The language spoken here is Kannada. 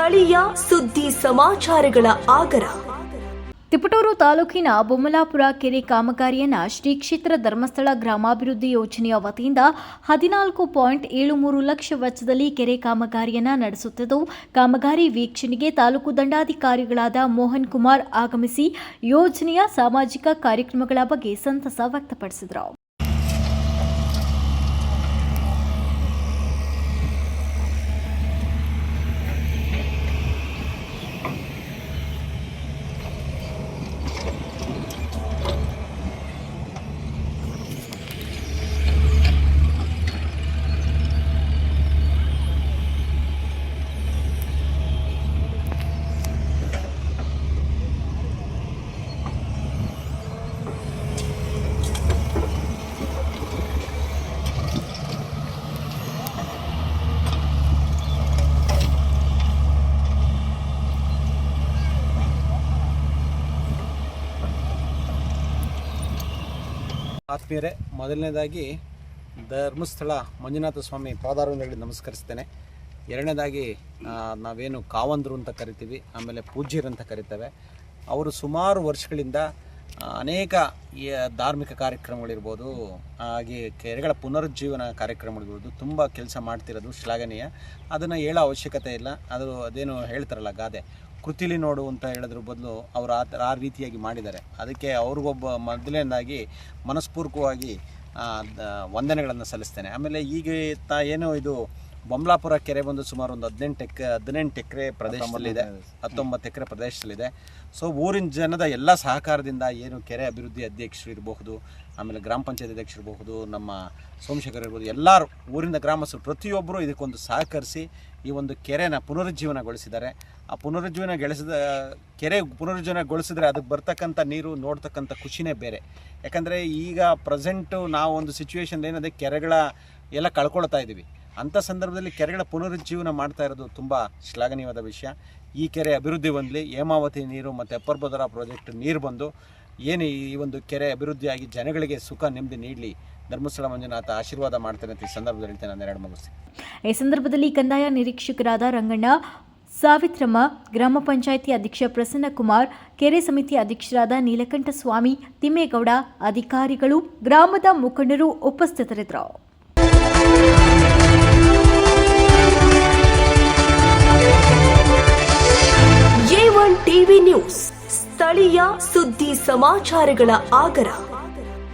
ಸ್ಥಳೀಯ ಸುದ್ದಿ ಸಮಾಚಾರಗಳ ಆಗರ. ತಿಪಟೂರು ತಾಲೂಕಿನ ಬೊಮ್ಮಲಾಪುರ ಕೆರೆ ಕಾಮಗಾರಿಯನ್ನ ಶ್ರೀ ಕ್ಷೇತ್ರ ಧರ್ಮಸ್ಥಳ ಗ್ರಾಮಾಭಿವೃದ್ಧಿ ಯೋಜನೆಯ ವತಿಯಿಂದ ಹದಿನಾಲ್ಕು ಪಾಯಿಂಟ್ ಏಳು ಮೂರು ಲಕ್ಷ ವೆಚ್ಚದಲ್ಲಿ ಕೆರೆ ಕಾಮಗಾರಿಯನ್ನು ನಡೆಸುತ್ತಿದ್ದು, ಕಾಮಗಾರಿ ವೀಕ್ಷಣೆಗೆ ತಾಲೂಕು ದಂಡಾಧಿಕಾರಿಗಳಾದ ಮೋಹನ್ ಕುಮಾರ್ ಆಗಮಿಸಿ ಯೋಜನೆಯ ಸಾಮಾಜಿಕ ಕಾರ್ಯಕ್ರಮಗಳ ಬಗ್ಗೆ ಸಂತಸ ವ್ಯಕ್ತಪಡಿಸಿದರು. ಆತ್ಮೀಯರೇ, ಮೊದಲನೇದಾಗಿ ಧರ್ಮಸ್ಥಳ ಮಂಜುನಾಥ ಸ್ವಾಮಿ ಪಾದಾರವಿಂದಗಳಿಗೆ ನಮಸ್ಕರಿಸ್ತೇನೆ. ಎರಡನೇದಾಗಿ ನಾವೇನು ಕಾವಂದರು ಅಂತ ಕರಿತೀವಿ, ಆಮೇಲೆ ಪೂಜ್ಯರು ಅಂತ ಕರಿತೇವೆ. ಅವರು ಸುಮಾರು ವರ್ಷಗಳಿಂದ ಅನೇಕ ಈ ಧಾರ್ಮಿಕ ಕಾರ್ಯಕ್ರಮಗಳಿರ್ಬೋದು, ಹಾಗೆ ಕೆರೆಗಳ ಪುನರುಜ್ಜೀವನ ಕಾರ್ಯಕ್ರಮಗಳಿರ್ಬೋದು, ತುಂಬ ಕೆಲಸ ಮಾಡ್ತಿರೋದು ಶ್ಲಾಘನೀಯ. ಅದನ್ನು ಹೇಳೋ ಅವಶ್ಯಕತೆ ಇಲ್ಲ. ಅದು ಅದೇನು ಹೇಳ್ತಾರಲ್ಲ ಗಾದೆ. ಕೃತಿಲಿ ನೋಡು ಅಂತ ಹೇಳೋದ್ರ ಬದಲು ಅವರು ಆ ಆ ರೀತಿಯಾಗಿ ಮಾಡಿದ್ದಾರೆ. ಅದಕ್ಕೆ ಅವ್ರಿಗೊಬ್ಬ ಮೊದಲನೇದಾಗಿ ಮನಸ್ಪೂರ್ವಕವಾಗಿ ವಂದನೆಗಳನ್ನು ಸಲ್ಲಿಸ್ತೇನೆ. ಆಮೇಲೆ ಈಗ ತ ಏನೋ ಇದು ಬೊಮ್ಲಾಪುರ ಕೆರೆ ಬಂದು ಸುಮಾರು ಒಂದು ಹದಿನೆಂಟು ಎಕ್ರೆ ಹದಿನೆಂಟು ಎಕರೆ ಪ್ರದೇಶದಲ್ಲಿದೆ ಹತ್ತೊಂಬತ್ತು ಎಕರೆ ಪ್ರದೇಶದಲ್ಲಿದೆ. ಸೊ ಊರಿನ ಜನದ ಎಲ್ಲ ಸಹಕಾರದಿಂದ ಏನು ಕೆರೆ ಅಭಿವೃದ್ಧಿ ಅಧ್ಯಕ್ಷರು ಇರಬಹುದು ಆಮೇಲೆ ಗ್ರಾಮ ಪಂಚಾಯತ್ ಅಧ್ಯಕ್ಷರು ಇರಬಹುದು ನಮ್ಮ ಸೋಮಶೇಖರ್ ಇರ್ಬೋದು ಎಲ್ಲರೂ ಊರಿನ ಗ್ರಾಮಸ್ಥರು ಪ್ರತಿಯೊಬ್ಬರು ಇದಕ್ಕೊಂದು ಸಹಕರಿಸಿ ಈ ಒಂದು ಕೆರೆನ ಪುನರುಜ್ಜೀವನಗೊಳಿಸಿದ್ದಾರೆ. ಆ ಪುನರುಜ್ಜೀವನಗೊಳಿಸಿದ ಕೆರೆ ಪುನರುಜ್ಜೀವನಗೊಳಿಸಿದ್ರೆ ಅದಕ್ಕೆ ಬರ್ತಕ್ಕಂಥ ನೀರು ನೋಡ್ತಕ್ಕಂಥ ಖುಷಿನೇ ಬೇರೆ. ಯಾಕಂದರೆ ಈಗ ಪ್ರೆಸೆಂಟು ನಾವು ಒಂದು ಸಿಚುವೇಶನ್ ಏನಿದೆ ಕೆರೆಗಳ ಎಲ್ಲ ಕಳ್ಕೊಳ್ತಾ ಇದ್ದೀವಿ. ಅಂಥ ಸಂದರ್ಭದಲ್ಲಿ ಕೆರೆಗಳ ಪುನರುಜ್ಜೀವನ ಮಾಡ್ತಾ ಇರೋದು ತುಂಬ ಶ್ಲಾಘನೀಯವಾದ ವಿಷಯ. ಈ ಕೆರೆ ಅಭಿವೃದ್ಧಿ ಹೊಂದಲಿ, ಹೇಮಾವತಿ ನೀರು ಮತ್ತು ಅಪ್ಪರ್ಬದರ ಪ್ರಾಜೆಕ್ಟ್ ನೀರು ಬಂದು, ಏನು ಈ ಒಂದು ಕೆರೆ ಅಭಿವೃದ್ಧಿಯಾಗಿ ಜನಗಳಿಗೆ ಸುಖ, ನೆಮ್ಮದಿ ನೀಡಲಿ. ಧರ್ಮಸ್ಥಳ ಮಂಜುನಾಥ ಆಶೀರ್ವಾದ ಮಾಡ್ತೇನೆ ಅಂತ ಈ ಸಂದರ್ಭದಲ್ಲಿ ಹೇಳ್ತೇನೆ, ನಾನು ಎರಡು ಮುಗಿಸಿ ಈ ಸಂದರ್ಭದಲ್ಲಿ ಕಂದಾಯ ನಿರೀಕ್ಷಕರಾದ ರಂಗಣ್ಣ, ಸಾವಿತ್ರಮ್ಮ, ಗ್ರಾಮ ಪಂಚಾಯಿತಿ ಅಧ್ಯಕ್ಷ ಪ್ರಸನ್ನಕುಮಾರ್, ಕೆರೆ ಸಮಿತಿ ಅಧ್ಯಕ್ಷರಾದ ನೀಲಕಂಠ ಸ್ವಾಮಿ ತಿಮ್ಮೇಗೌಡ, ಅಧಿಕಾರಿಗಳು, ಗ್ರಾಮದ ಮುಖಂಡರು ಉಪಸ್ಥಿತರಿದ್ದರು. ನ್ಯೂಸ್ ಸ್ಥಳೀಯ ಸುದ್ದಿ ಸಮಾಚಾರಗಳ ಆಗರ.